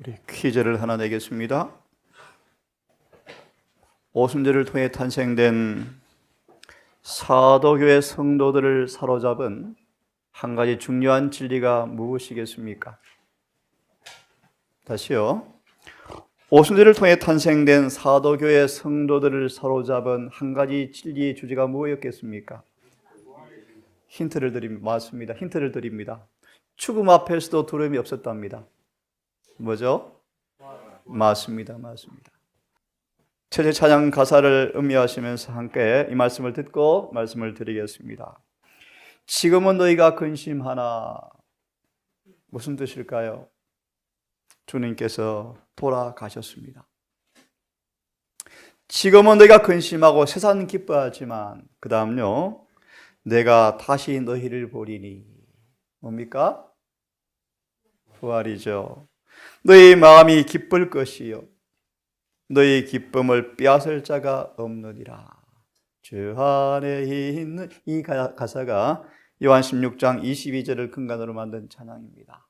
우리 퀴즈를 하나 내겠습니다. 오순절을 통해 탄생된 사도교회 성도들을 사로잡은 한 가지 중요한 진리가 무엇이겠습니까? 다시요. 오순절을 통해 탄생된 사도교회 성도들을 사로잡은 한 가지 진리의 주제가 무엇이었겠습니까? 힌트를 드립니다. 맞습니다. 힌트를 드립니다. 죽음 앞에서도 두려움이 없었답니다. 뭐죠? 맞습니다. 맞습니다. 최재 찬양 가사를 음미하시면서 함께 이 말씀을 듣고 말씀을 드리겠습니다. 지금은 너희가 근심하나 무슨 뜻일까요? 주님께서 돌아가셨습니다. 지금은 너희가 근심하고 세상 기뻐하지만 그 다음요 내가 다시 너희를 보리니 뭡니까? 부활이죠. 너희 마음이 기쁠 것이요 너희 기쁨을 빼앗을 자가 없느니라. 주 안에 있는 이 가사가 요한 16장 22절을 근간으로 만든 찬양입니다.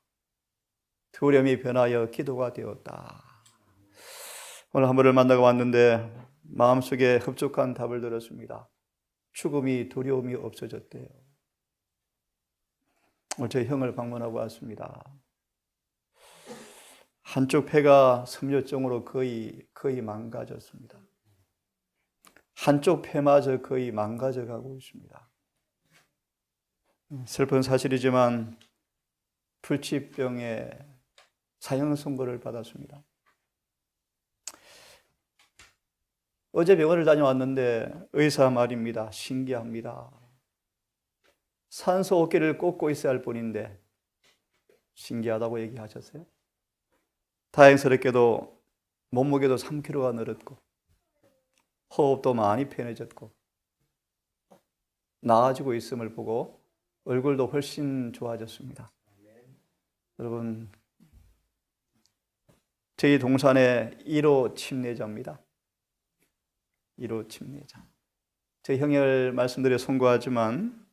두려움이 변하여 기도가 되었다. 오늘 한 분을 만나고 왔는데 마음속에 흡족한 답을 들었습니다. 죽음이 두려움이 없어졌대요. 오늘 제 형을 방문하고 왔습니다. 한쪽 폐가 섬유증으로 거의 거의 망가졌습니다. 한쪽 폐마저 거의 망가져 가고 있습니다. 슬픈 사실이지만 불치병에 사형 선고를 받았습니다. 어제 병원을 다녀왔는데 의사 말입니다. 신기합니다. 산소 어깨를 꽂고 있어야 할 뿐인데 신기하다고 얘기하셨어요. 다행스럽게도 몸무게도 3kg가 늘었고 호흡도 많이 편해졌고 나아지고 있음을 보고 얼굴도 훨씬 좋아졌습니다. 여러분 저희 동산의 1호 침례자입니다. 1호 침례자. 제 형을 말씀드려 송구하지만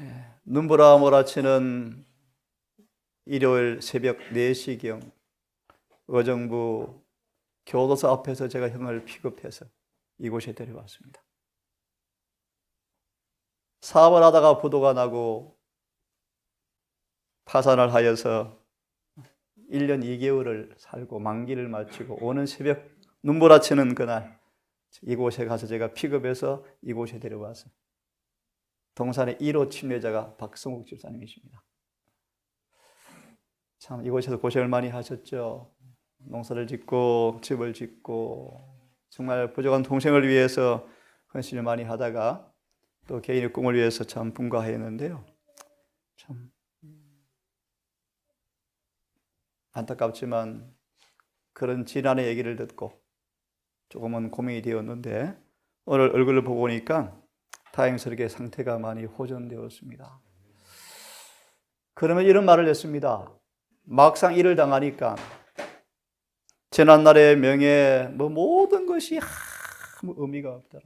예, 눈보라 몰아치는 일요일 새벽 4시경 의정부 교도소 앞에서 제가 형을 픽업해서 이곳에 데려왔습니다. 사업을 하다가 부도가 나고 파산을 하여서 1년 2개월을 살고 만기를 마치고 오는 새벽 눈보라치는 그날 이곳에 가서 제가 픽업해서 이곳에 데려와서 동산의 1호 침례자가 박성욱 집사님이십니다. 참 이곳에서 고생을 많이 하셨죠. 농사를 짓고 집을 짓고 정말 부족한 동생을 위해서 헌신을 많이 하다가 또 개인의 꿈을 위해서 참 분가했는데요. 참 안타깝지만 그런 지난의 얘기를 듣고 조금은 고민이 되었는데 오늘 얼굴을 보고 보니까 다행스럽게 상태가 많이 호전되었습니다. 그러면 이런 말을 했습니다. 막상 일을 당하니까 지난날의 명예, 뭐 모든 것이 아무 의미가 없더라.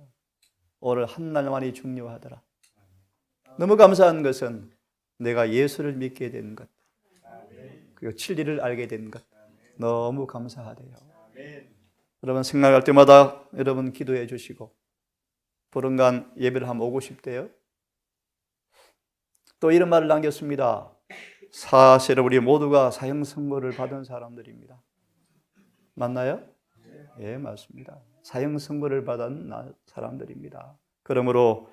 오늘 한 날만이 중요하더라. 너무 감사한 것은 내가 예수를 믿게 된 것, 그리고 진리를 알게 된 것, 너무 감사하대요. 여러분 생각할 때마다 여러분 기도해 주시고 보름간 예배를 한번 오고 싶대요. 또 이런 말을 남겼습니다. 사실 우리 모두가 사형 선고를 받은 사람들입니다. 맞나요? 예, 맞습니다. 사형 선고를 받은 사람들입니다. 그러므로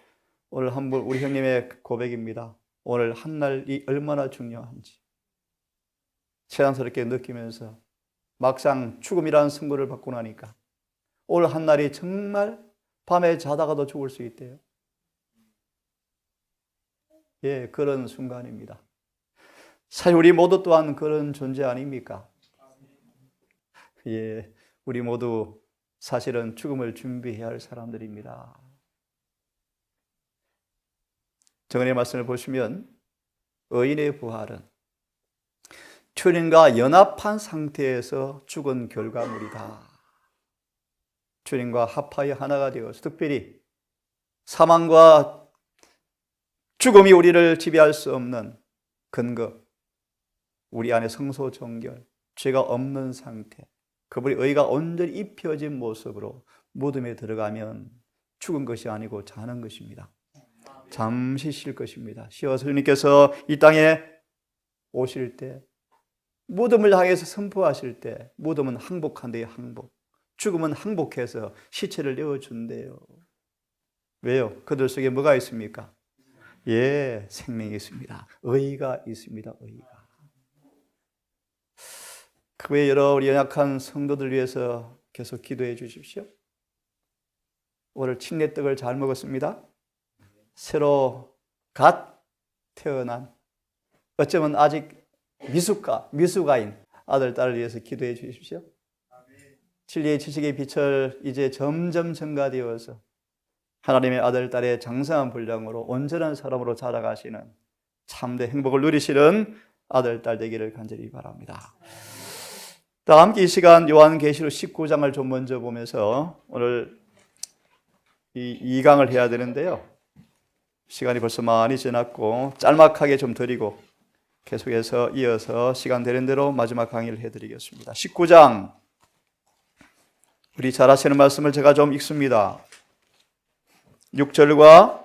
오늘 한번 우리 형님의 고백입니다. 오늘 한 날이 얼마나 중요한지 세상스럽게 느끼면서 막상 죽음이라는 선고를 받고 나니까 오늘 한 날이 정말 밤에 자다가도 죽을 수 있대요. 예, 그런 순간입니다. 사실 우리 모두 또한 그런 존재 아닙니까? 예, 우리 모두 사실은 죽음을 준비해야 할 사람들입니다. 정은의 말씀을 보시면 의인의 부활은 주님과 연합한 상태에서 죽은 결과물이다. 주님과 합하여 하나가 되어서 특별히 사망과 죽음이 우리를 지배할 수 없는 근거, 우리 안에 성소 정결, 죄가 없는 상태, 그분의 의가 온전히 입혀진 모습으로 무덤에 들어가면 죽은 것이 아니고 자는 것입니다. 잠시 쉴 것입니다. 쉬어서 주님께서 이 땅에 오실 때 무덤을 향해서 선포하실 때 무덤은 항복한대요, 항복. 죽음은 항복해서 시체를 내어준대요. 왜요? 그들 속에 뭐가 있습니까? 예, 생명이 있습니다. 의가 있습니다. 의가. 그 외에 여러 우리 연약한 성도들 위해서 계속 기도해 주십시오. 오늘 침례떡을 잘 먹었습니다. 새로 갓 태어난 어쩌면 아직 미숙가, 미숙아인 아들, 딸을 위해서 기도해 주십시오. 진리의 지식의 빛을 이제 점점 증가되어서 하나님의 아들, 딸의 장성한 분량으로 온전한 사람으로 자라가시는 참된 행복을 누리시는 아들, 딸 되기를 간절히 바랍니다. 다 함께 이 시간 요한계시록 19장을 좀 먼저 보면서 오늘 이 2강을 해야 되는데요. 시간이 벌써 많이 지났고 짤막하게 좀 드리고 계속해서 이어서 시간 되는 대로 마지막 강의를 해드리겠습니다. 19장 우리 잘 아시는 말씀을 제가 좀 읽습니다. 6절과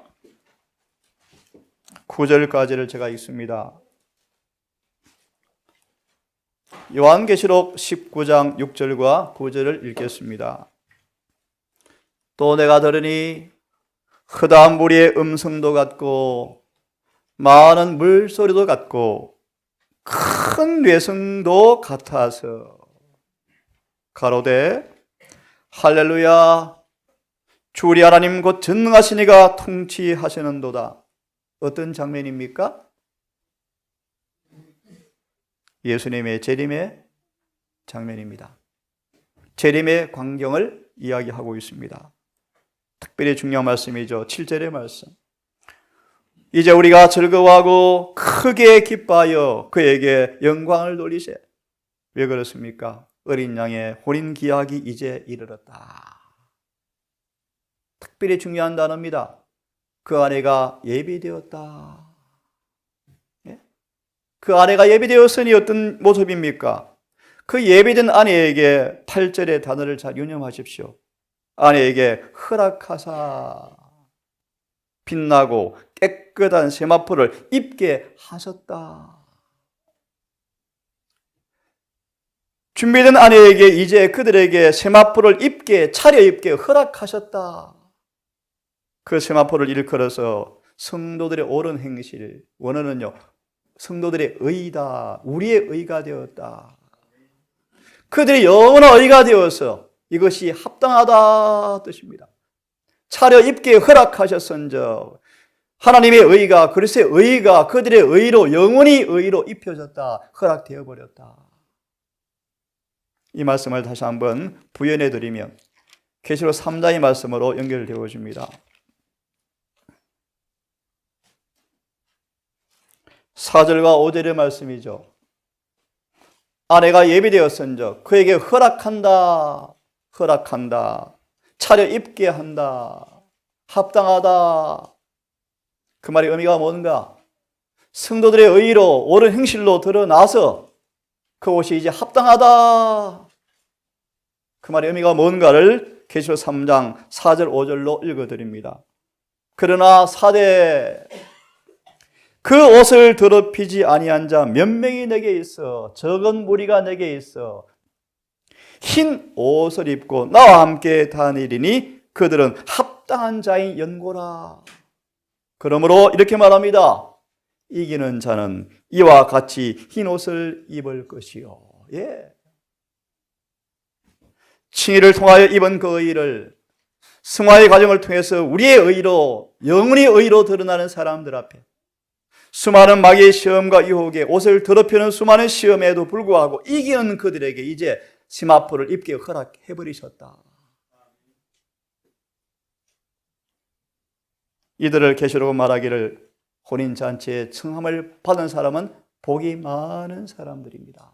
9절까지를 제가 읽습니다. 요한계시록 19장 6절과 9절을 읽겠습니다. 또 내가 들으니 흐다한 무리의 음성도 같고 많은 물소리도 같고 큰 뇌성도 같아서 가로되 할렐루야 주 우리 하나님 곧 전능하시니가 통치하시는도다 어떤 장면입니까? 예수님의 재림의 장면입니다. 재림의 광경을 이야기하고 있습니다. 특별히 중요한 말씀이죠. 7절의 말씀. 이제 우리가 즐거워하고 크게 기뻐하여 그에게 영광을 돌리세. 왜 그렇습니까? 어린 양의 혼인 기약이 이제 이르렀다. 특별히 중요한 단어입니다. 그 아내가 예비되었다. 예? 그 아내가 예비되었으니 어떤 모습입니까? 그 예비된 아내에게 8절의 단어를 잘 유념하십시오. 아내에게 허락하사 빛나고 깨끗한 세마포를 입게 하셨다. 준비된 아내에게 이제 그들에게 세마포를 입게 차려입게 허락하셨다. 그 세마포를 일컬어서 성도들의 옳은 행실 원어는요. 성도들의 의다. 우리의 의가 되었다. 그들이 영원한 의가 되어서 이것이 합당하다 뜻입니다. 차려 입게 허락하셨은즉 하나님의 의가 그리스의 의가 그들의 의로 영원히 의로 입혀졌다. 허락되어 버렸다. 이 말씀을 다시 한번 부연해 드리면 계시록 3장의 말씀으로 연결되어 집니다. 4절과 5절의 말씀이죠. 아내가 예비되었은즉 그에게 허락한다. 허락한다. 차려 입게 한다. 합당하다. 그 말의 의미가 뭔가? 성도들의 의로 옳은 행실로 드러나서 그것이 이제 합당하다. 그 말의 의미가 뭔가를 계시록 3장 4절 5절로 읽어 드립니다. 그러나 사대 그 옷을 더럽히지 아니한 자 몇 명이 내게 있어 적은 무리가 내게 있어 흰 옷을 입고 나와 함께 다니리니 그들은 합당한 자인 연고라. 그러므로 이렇게 말합니다. 이기는 자는 이와 같이 흰 옷을 입을 것이요. 예. 칭의를 통하여 입은 그 의를 승화의 과정을 통해서 우리의 의로 영원히 의로 드러나는 사람들 앞에 수많은 마귀의 시험과 유혹에 옷을 더럽히는 수많은 시험에도 불구하고 이기는 그들에게 이제 심화포를 입게 허락해 버리셨다. 이들을 계시록 말하기를 혼인 잔치에 청함을 받은 사람은 복이 많은 사람들입니다.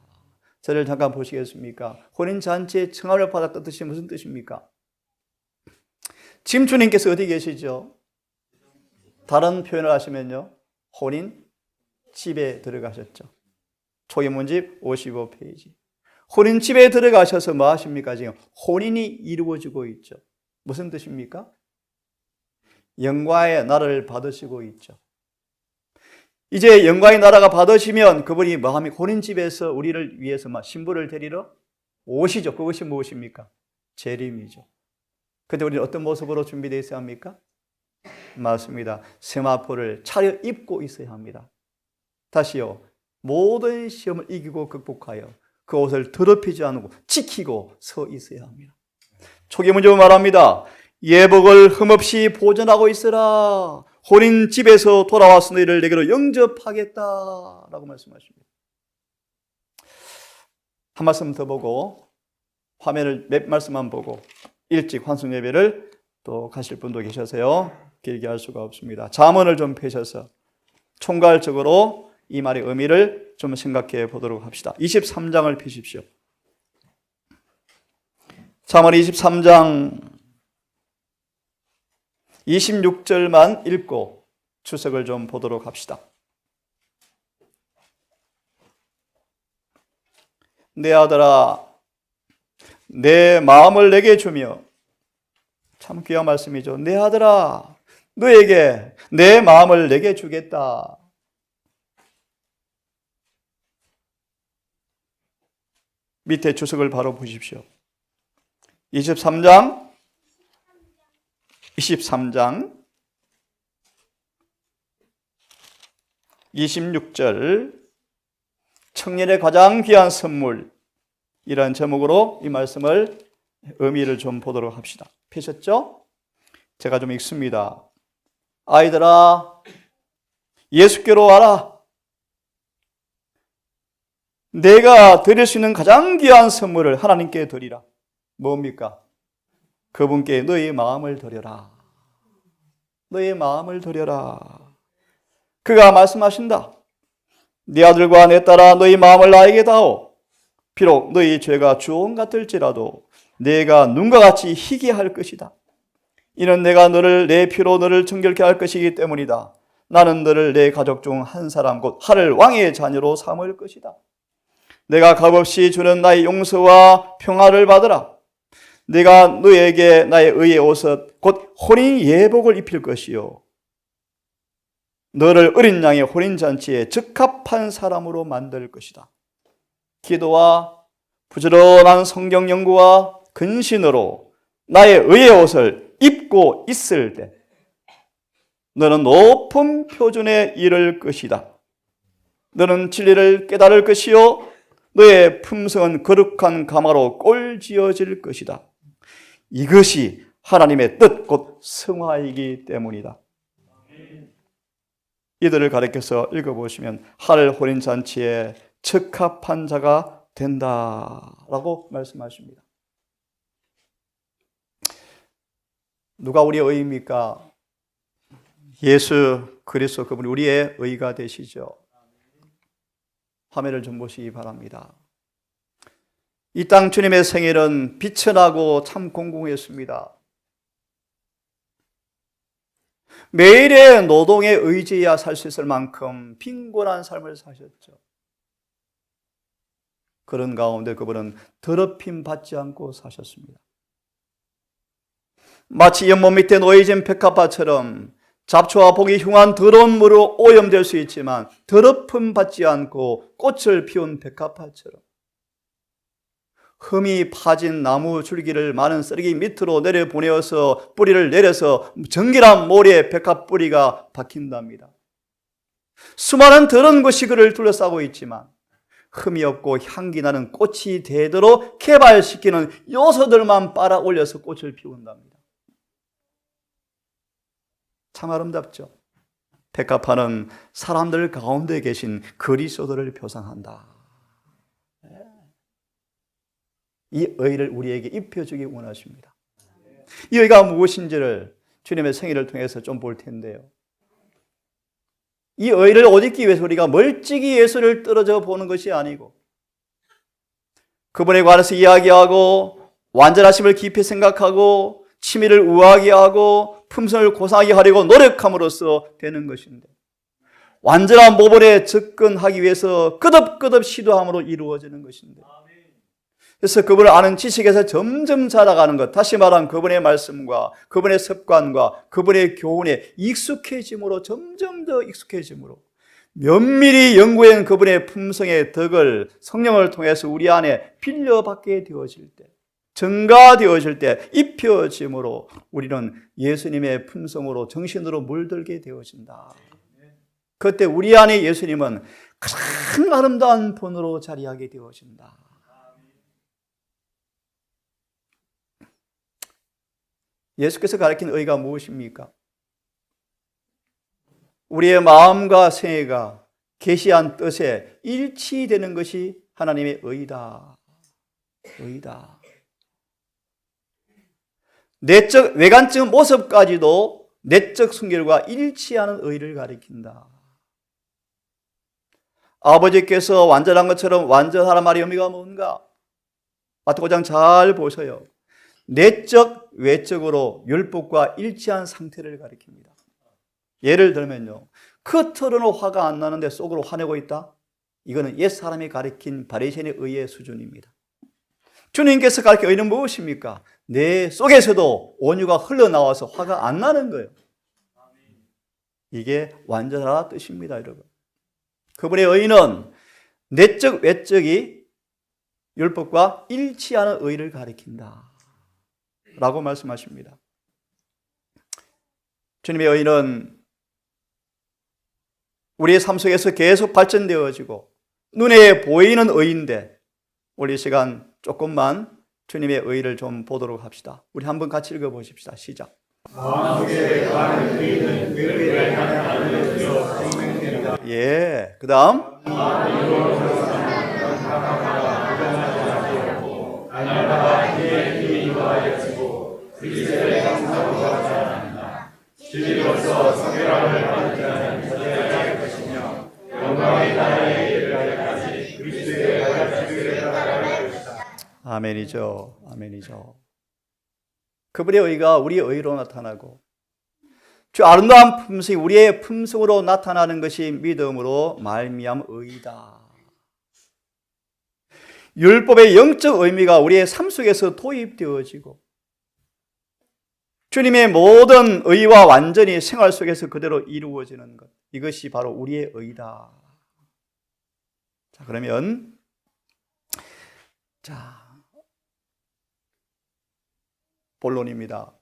저를 잠깐 보시겠습니까? 혼인 잔치에 청함을 받았던 뜻이 무슨 뜻입니까? 지금 주님께서 어디 계시죠? 다른 표현을 하시면요. 혼인 집에 들어가셨죠. 초기문집 55페이지. 혼인 집에 들어가셔서 뭐 하십니까? 지금 혼인이 이루어지고 있죠. 무슨 뜻입니까? 영광의 나라를 받으시고 있죠. 이제 영광의 나라가 받으시면 그분이 뭐 합니까? 혼인집에서 우리를 위해서 막 신부를 데리러 오시죠. 그것이 무엇입니까? 재림이죠. 근데 우리는 어떤 모습으로 준비되어 있어야 합니까? 맞습니다. 세마포를 차려 입고 있어야 합니다. 다시요. 모든 시험을 이기고 극복하여 그 옷을 더럽히지 않고 지키고 서 있어야 합니다. 초기 문제 말합니다. 예복을 흠없이 보존하고 있으라. 혼인 집에서 돌아와서 너희를 내게로 영접하겠다라고 말씀하십니다. 한 말씀 더 보고 화면을 몇 말씀만 보고 일찍 환승 예배를 또 가실 분도 계셔서요. 길게 할 수가 없습니다. 잠언을 좀 펴셔서 총괄적으로 이 말의 의미를 좀 생각해 보도록 합시다. 23장을 펴십시오. 잠언 23장 26절만 읽고 추석을 좀 보도록 합시다. 내 아들아, 내 마음을 내게 주며, 참 귀한 말씀이죠. 내 아들아, 너에게 내 마음을 내게 주겠다. 밑에 주석을 바로 보십시오. 23장 23장 26절 청년의 가장 귀한 선물 이런 제목으로 이 말씀을 의미를 좀 보도록 합시다. 펴셨죠? 제가 좀 읽습니다. 아이들아 예수께로 와라. 내가 드릴 수 있는 가장 귀한 선물을 하나님께 드리라. 뭡니까? 그분께 너의 마음을 드려라. 너의 마음을 드려라. 그가 말씀하신다. 네 아들과 내 딸아 너희 마음을 나에게 다오. 비록 너희 죄가 주홍 같을지라도 내가 눈과 같이 희게 할 것이다. 이는 내가 너를 내 피로 너를 정결케 할 것이기 때문이다. 나는 너를 내 가족 중 한 사람 곧 하를 왕의 자녀로 삼을 것이다. 내가 값없이 주는 나의 용서와 평화를 받으라. 내가 너에게 나의 의의 옷을 곧 혼인 예복을 입힐 것이요. 너를 어린 양의 혼인 잔치에 적합한 사람으로 만들 것이다. 기도와 부지런한 성경 연구와 근신으로 나의 의의 옷을 입고 있을 때 너는 높은 표준에 이를 것이다. 너는 진리를 깨달을 것이요 너의 품성은 거룩한 가마로 꼴지어질 것이다. 이것이 하나님의 뜻, 곧 성화이기 때문이다. 이들을 가리켜서 읽어보시면 하늘 혼인잔치에 적합한 자가 된다라고 말씀하십니다. 누가 우리의 의입니까? 예수 그리스도 그분이 우리의 의가 되시죠. 화면을 좀 보시기 바랍니다. 이 땅 주님의 생일은 비천하고 참 공공했습니다. 매일의 노동에 의지해야 살 수 있을 만큼 빈곤한 삶을 사셨죠. 그런 가운데 그분은 더럽힘 받지 않고 사셨습니다. 마치 연못 밑에 놓여진 백합화처럼 잡초와 복이 흉한 더러운 물로 오염될 수 있지만 더럽힘 받지 않고 꽃을 피운 백합화처럼 흠이 파진 나무 줄기를 많은 쓰레기 밑으로 내려 보내어서 뿌리를 내려서 정결한 모래에 백합 뿌리가 박힌답니다. 수많은 더러운 것이 그를 둘러싸고 있지만 흠이 없고 향기 나는 꽃이 되도록 개발시키는 요소들만 빨아 올려서 꽃을 피운답니다. 참 아름답죠. 백합화는 사람들 가운데 계신 그리스도를 표상한다. 이 의를 우리에게 입혀주기 원하십니다. 이 의가 무엇인지를 주님의 생일을 통해서 좀 볼 텐데요. 이 의를 옷 입기 위해서 우리가 멀찍이 예수를 떨어져 보는 것이 아니고 그분에 관해서 이야기하고 완전하심을 깊이 생각하고 취미를 우아하게 하고 품성을 고상하게 하려고 노력함으로써 되는 것인데 완전한 모본에 접근하기 위해서 끄덕끄덕 시도함으로 이루어지는 것인데 그래서 그분을 아는 지식에서 점점 자라가는 것, 다시 말한 그분의 말씀과 그분의 습관과 그분의 교훈에 익숙해짐으로 점점 더 익숙해짐으로 면밀히 연구한 그분의 품성의 덕을 성령을 통해서 우리 안에 빌려받게 되어질 때, 증가되어질 때 입혀짐으로 우리는 예수님의 품성으로 정신으로 물들게 되어진다. 그때 우리 안에 예수님은 가장 아름다운 본으로 자리하게 되어진다. 예수께서 가르친 의가 무엇입니까? 우리의 마음과 생애가 계시한 뜻에 일치되는 것이 하나님의 의다. 의다. 내적 외관적 모습까지도 내적 순결과 일치하는 의를 가리킨다. 아버지께서 완전한 것처럼 완전하란 말의 의미가 뭔가? 마태 5장 잘 보세요. 내적, 외적으로 율법과 일치한 상태를 가리킵니다. 예를 들면요. 겉으로는 화가 안 나는데 속으로 화내고 있다? 이거는 옛 사람이 가리킨 바리새인의 의의 수준입니다. 주님께서 가르친 의는 무엇입니까? 내 속에서도 온유가 흘러나와서 화가 안 나는 거예요. 이게 완전하다 뜻입니다, 여러분. 그분의 의는 내적, 외적이 율법과 일치하는 의를 가리킨다. 라고 말씀하십니다. 주님의 의는 우리의 삶 속에서 계속 발전되어지고 눈에 보이는 의인데 우리 시간 조금만 주님의 의를 좀 보도록 합시다. 우리 한번 같이 읽어 보십시다. 시작. 예. 그다음 아멘이죠. 아멘이죠. 그분의 의가 우리의 의로 나타나고 주 아름다운 품성이 우리의 품성으로 나타나는 것이 믿음으로 말미암 의다. 율법의 영적 의미가 우리의 삶 속에서 도입되어지고 주님의 모든 의와 완전히 생활 속에서 그대로 이루어지는 것. 이것이 바로 우리의 의다. 자, 그러면 자, 본론입니다.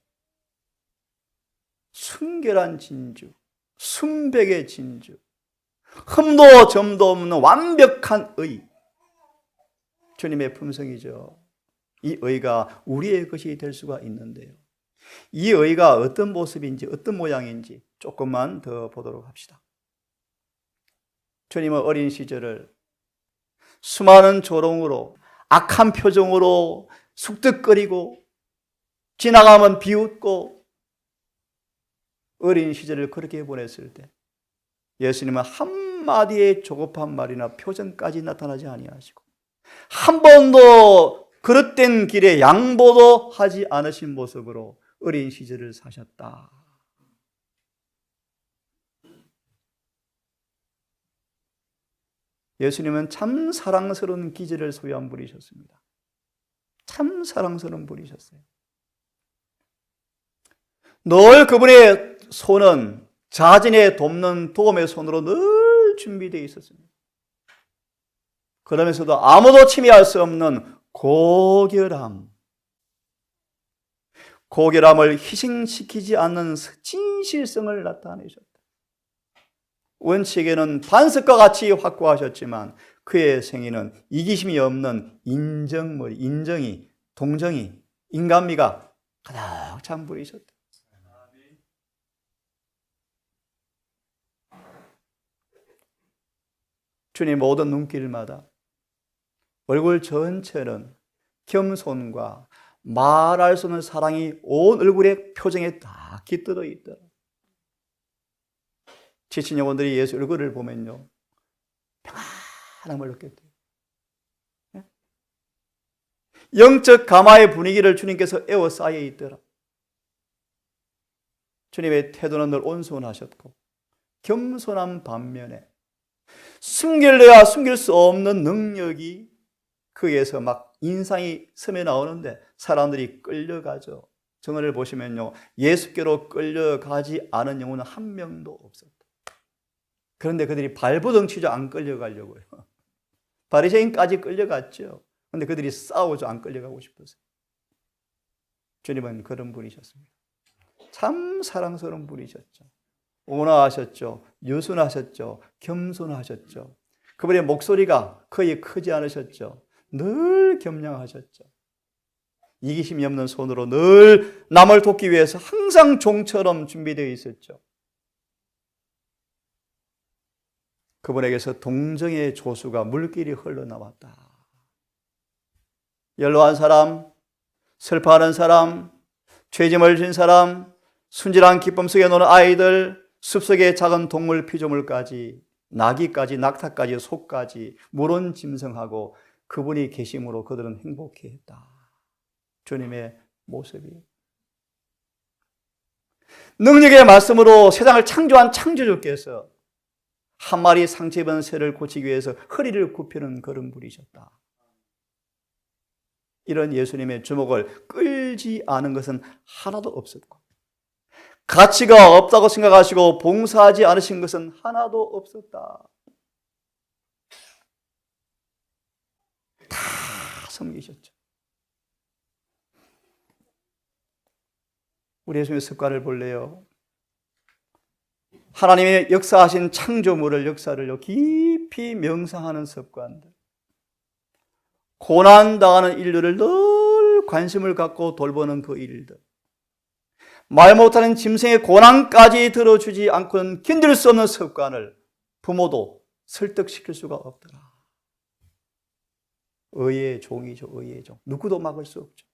순결한 진주, 순백의 진주, 흠도 점도 없는 완벽한 의. 주님의 품성이죠. 이 의가 우리의 것이 될 수가 있는데요. 이 의가 어떤 모습인지, 어떤 모양인지 조금만 더 보도록 합시다. 주님은 어린 시절을 수많은 조롱으로, 악한 표정으로 쑥득거리고, 지나가면 비웃고, 어린 시절을 그렇게 보냈을 때 예수님은 한마디의 조급한 말이나 표정까지 나타나지 아니하시고 한 번도 그릇된 길에 양보도 하지 않으신 모습으로 어린 시절을 사셨다. 예수님은 참 사랑스러운 기질을 소유한 분이셨습니다. 참 사랑스러운 분이셨어요. 늘 그분의 손은 자신의 돕는 도움의 손으로 늘 준비되어 있었습니다. 그러면서도 아무도 침해할 수 없는 고결함, 고결함을 희생시키지 않는 진실성을 나타내셨다. 원칙에는 반석과 같이 확고하셨지만 그의 생애는 이기심이 없는 인정머리, 인정이, 동정이, 인간미가 가득 찬 분이셨다. 주님 모든 눈길마다 얼굴 전체는 겸손과 말할 수 없는 사랑이 온 얼굴의 표정에 다 깃들어 있더라. 지친 영혼들이 예수 얼굴을 보면요. 평안함을 느꼈대요. 예? 영적 가마의 분위기를 주님께서 에워싸여 있더라. 주님의 태도는 늘 온순하셨고 겸손한 반면에 숨길래야 숨길 수 없는 능력이 거기에서 막 인상이 섬에 나오는데 사람들이 끌려가죠. 정언을 보시면요. 예수께로 끌려가지 않은 영혼은 한 명도 없었다. 그런데 그들이 발부덩치죠. 안 끌려가려고요. 바리새인까지 끌려갔죠. 근데 그들이 싸우죠. 안 끌려가고 싶어서. 주님은 그런 분이셨습니다. 참 사랑스러운 분이셨죠. 온화하셨죠. 유순하셨죠. 겸손하셨죠. 그분의 목소리가 거의 크지 않으셨죠. 늘 겸양하셨죠. 이기심이 없는 손으로 늘 남을 돕기 위해서 항상 종처럼 준비되어 있었죠. 그분에게서 동정의 조수가 물길이 흘러나왔다. 연로한 사람, 슬퍼하는 사람, 죄짐을 진 사람, 순진한 기쁨 속에 노는 아이들, 숲속의 작은 동물 피조물까지, 나귀까지, 낙타까지, 소까지, 물은 짐승하고 그분이 계심으로 그들은 행복해했다. 주님의 모습이. 능력의 말씀으로 세상을 창조한 창조주께서 한 마리 상처 입은 새를 고치기 위해서 허리를 굽히는 분이셨다. 이런 예수님의 주목을 끌지 않은 것은 하나도 없었고, 가치가 없다고 생각하시고 봉사하지 않으신 것은 하나도 없었다. 다 섬기셨죠. 우리 예수님의 습관을 볼래요? 하나님의 역사하신 창조물을 역사를 깊이 명상하는 습관들. 고난당하는 일들을 늘 관심을 갖고 돌보는 그 일들. 말 못하는 짐승의 고난까지 들어주지 않고는 견딜 수 없는 습관을 부모도 설득시킬 수가 없더라. 의의 종이죠, 의의 종. 누구도 막을 수 없죠.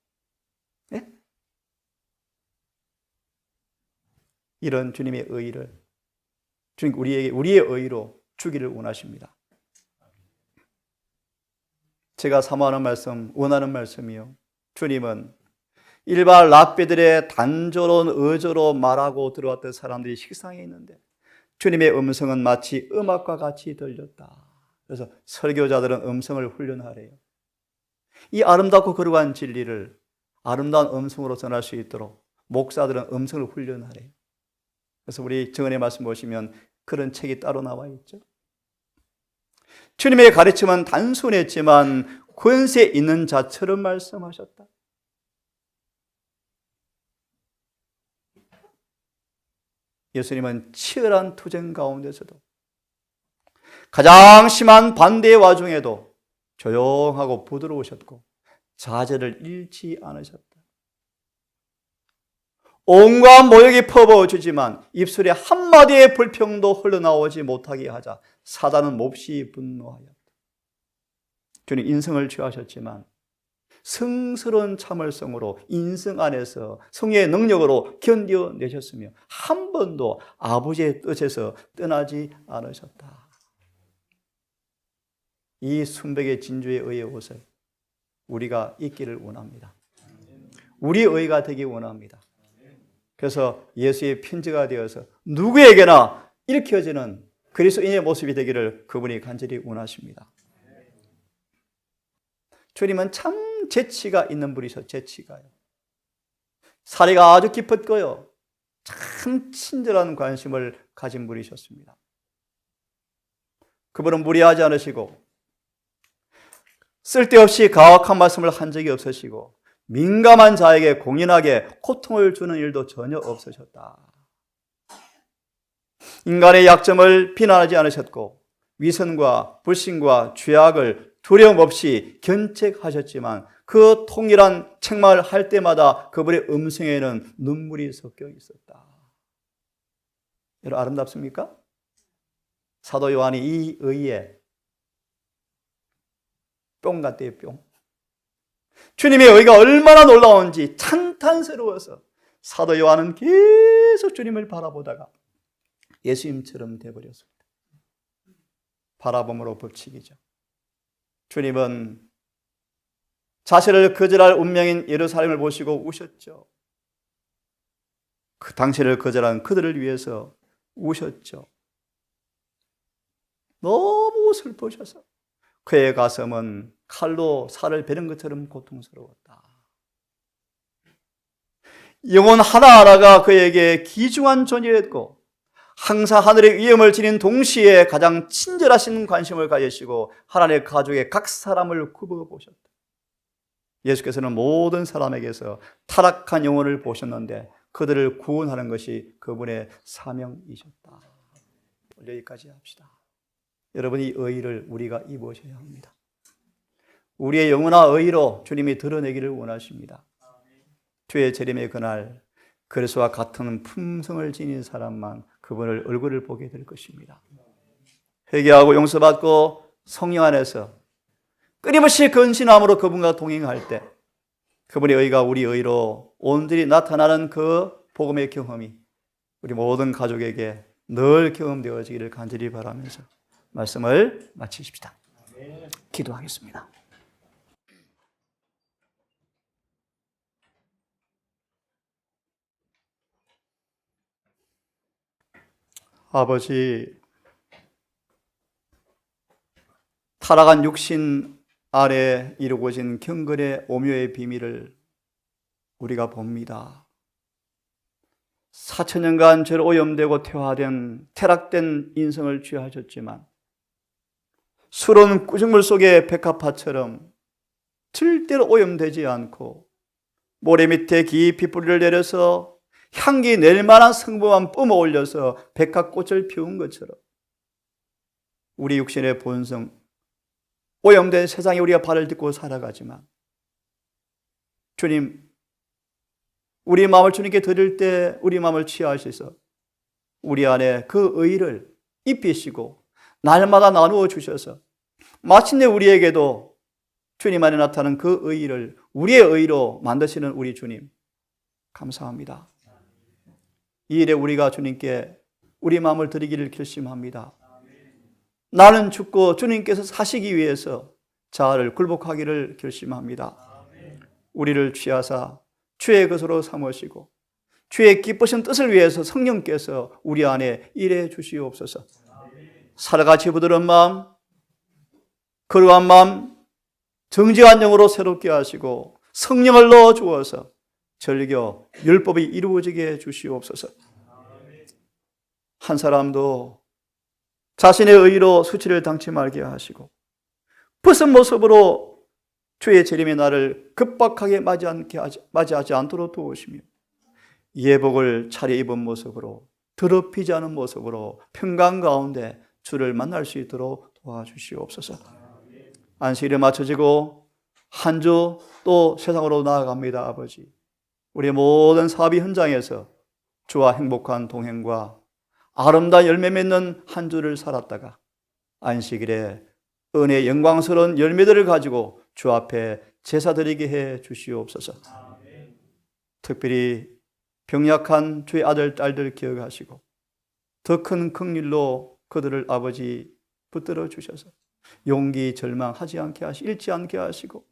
네? 이런 주님의 의를 주님 우리에게 우리의 의로 주기를 원하십니다. 제가 사모하는 말씀, 원하는 말씀이요. 주님은 일반 랍비들의 단조로운 의조로 말하고 들어왔던 사람들이 식상해 있는데 주님의 음성은 마치 음악과 같이 들렸다. 그래서 설교자들은 음성을 훈련하래요. 이 아름답고 거룩한 진리를 아름다운 음성으로 전할 수 있도록 목사들은 음성을 훈련하래요. 그래서 우리 정은의 말씀 보시면 그런 책이 따로 나와 있죠. 주님의 가르침은 단순했지만 권세 있는 자처럼 말씀하셨다. 예수님은 치열한 투쟁 가운데서도 가장 심한 반대의 와중에도 조용하고 부드러우셨고 자제를 잃지 않으셨다. 온갖 모욕이 퍼부어지지만 입술에 한마디의 불평도 흘러나오지 못하게 하자 사단은 몹시 분노하였다. 주님 인성을 취하셨지만 성스러운 참을성으로 인성 안에서 성의 능력으로 견뎌내셨으며 한 번도 아버지의 뜻에서 떠나지 않으셨다. 이 순백의 진주의 의의 옷을 우리가 입기를 원합니다. 우리 의가 되기 원합니다. 그래서 예수의 편지가 되어서 누구에게나 일으켜지는 그리스도인의 모습이 되기를 그분이 간절히 원하십니다. 주님은 참 재치가 있는 분이셔, 재치가요. 사리가 아주 깊었고요. 참 친절한 관심을 가진 분이셨습니다. 그분은 무리하지 않으시고, 쓸데없이 가혹한 말씀을 한 적이 없으시고, 민감한 자에게 공인하게 고통을 주는 일도 전혀 없으셨다. 인간의 약점을 비난하지 않으셨고, 위선과 불신과 죄악을 두려움 없이 견책하셨지만 그 통일한 책망을 할 때마다 그분의 음성에는 눈물이 섞여 있었다. 여러분 아름답습니까? 사도 요한이 이 의에 뿅 같대요, 뿅. 주님의 의가 얼마나 놀라운지 찬탄스러워서 사도 요한은 계속 주님을 바라보다가 예수님처럼 되어버렸습니다. 바라봄으로 법칙이죠. 주님은 자신을 거절할 운명인 예루살렘을 보시고 우셨죠. 그 당신을 거절한 그들을 위해서 우셨죠. 너무 슬퍼셔서 그의 가슴은 칼로 살을 베는 것처럼 고통스러웠다. 영혼 하나하나가 그에게 귀중한 존재였고 항상 하늘의 위엄을 지닌 동시에 가장 친절하신 관심을 가지시고 하나님의 가족의 각 사람을 굽어 보셨다. 예수께서는 모든 사람에게서 타락한 영혼을 보셨는데 그들을 구원하는 것이 그분의 사명이셨다. 여기까지 합시다. 여러분 이 의의를 우리가 입으셔야 합니다. 우리의 영원한 의의로 주님이 드러내기를 원하십니다. 주의 재림의 그날 그리스와 같은 품성을 지닌 사람만 그분을 얼굴을 보게 될 것입니다. 회개하고 용서받고 성령 안에서 끊임없이 근신함으로 그분과 동행할 때 그분의 의가 우리 의로 온전히 나타나는 그 복음의 경험이 우리 모든 가족에게 늘 경험되어지기를 간절히 바라면서 말씀을 마치십시다. 기도하겠습니다. 아버지, 타락한 육신 아래 이루어진 경건의 오묘의 비밀을 우리가 봅니다. 4천년간 죄로 오염되고 퇴화된 퇴락된 인성을 취하셨지만 술은 꾸중물 속의 백합화처럼 절대로 오염되지 않고 모래 밑에 깊이 뿌리를 내려서 향기 낼 만한 성분만 뿜어 올려서 백합꽃을 피운 것처럼 우리 육신의 본성 오염된 세상에 우리가 발을 딛고 살아가지만 주님 우리 마음을 주님께 드릴 때 우리 마음을 취하셔서 우리 안에 그 의를 입히시고 날마다 나누어 주셔서 마침내 우리에게도 주님 안에 나타나는 그 의를 우리의 의로 만드시는 우리 주님 감사합니다. 이 일에 우리가 주님께 우리 마음을 드리기를 결심합니다. 나는 죽고 주님께서 사시기 위해서 자아를 굴복하기를 결심합니다. 우리를 취하사 주의 것으로 삼으시고 주의 기쁘신 뜻을 위해서 성령께서 우리 안에 일해 주시옵소서. 살아같이 부드러운 마음, 거룩한 마음, 정직한 영으로 새롭게 하시고 성령을 넣어 주어서 절교 율법이 이루어지게 해 주시옵소서. 한 사람도 자신의 의로 수치를 당치 말게 하시고 벗은 모습으로 주의 재림의 날을 급박하게 맞이하지 않도록 도우시며 예복을 차려입은 모습으로 더럽히지 않은 모습으로 평강 가운데 주를 만날 수 있도록 도와주시옵소서. 안식일에 맞춰지고 한 주 또 세상으로 나아갑니다, 아버지. 우리 모든 사업이 현장에서 주와 행복한 동행과 아름다운 열매 맺는 한 주를 살았다가 안식일에 은혜 영광스러운 열매들을 가지고 주 앞에 제사 드리게 해 주시옵소서. 특별히 병약한 주의 아들, 딸들 기억하시고 더 큰 긍휼로 그들을 아버지 붙들어 주셔서 용기 절망하지 않게 하시 잃지 않게 하시고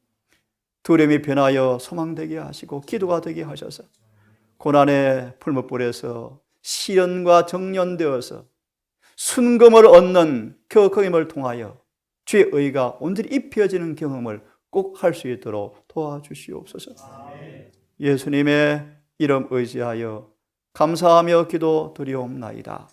두려움이 변하여 소망되게 하시고 기도가 되게 하셔서 고난의 풀무불에서 시련과 정련되어서 순금을 얻는 그 경험을 통하여 주의 의가 온전히 입혀지는 경험을 꼭 할 수 있도록 도와주시옵소서. 예수님의 이름 의지하여 감사하며 기도 드리옵나이다.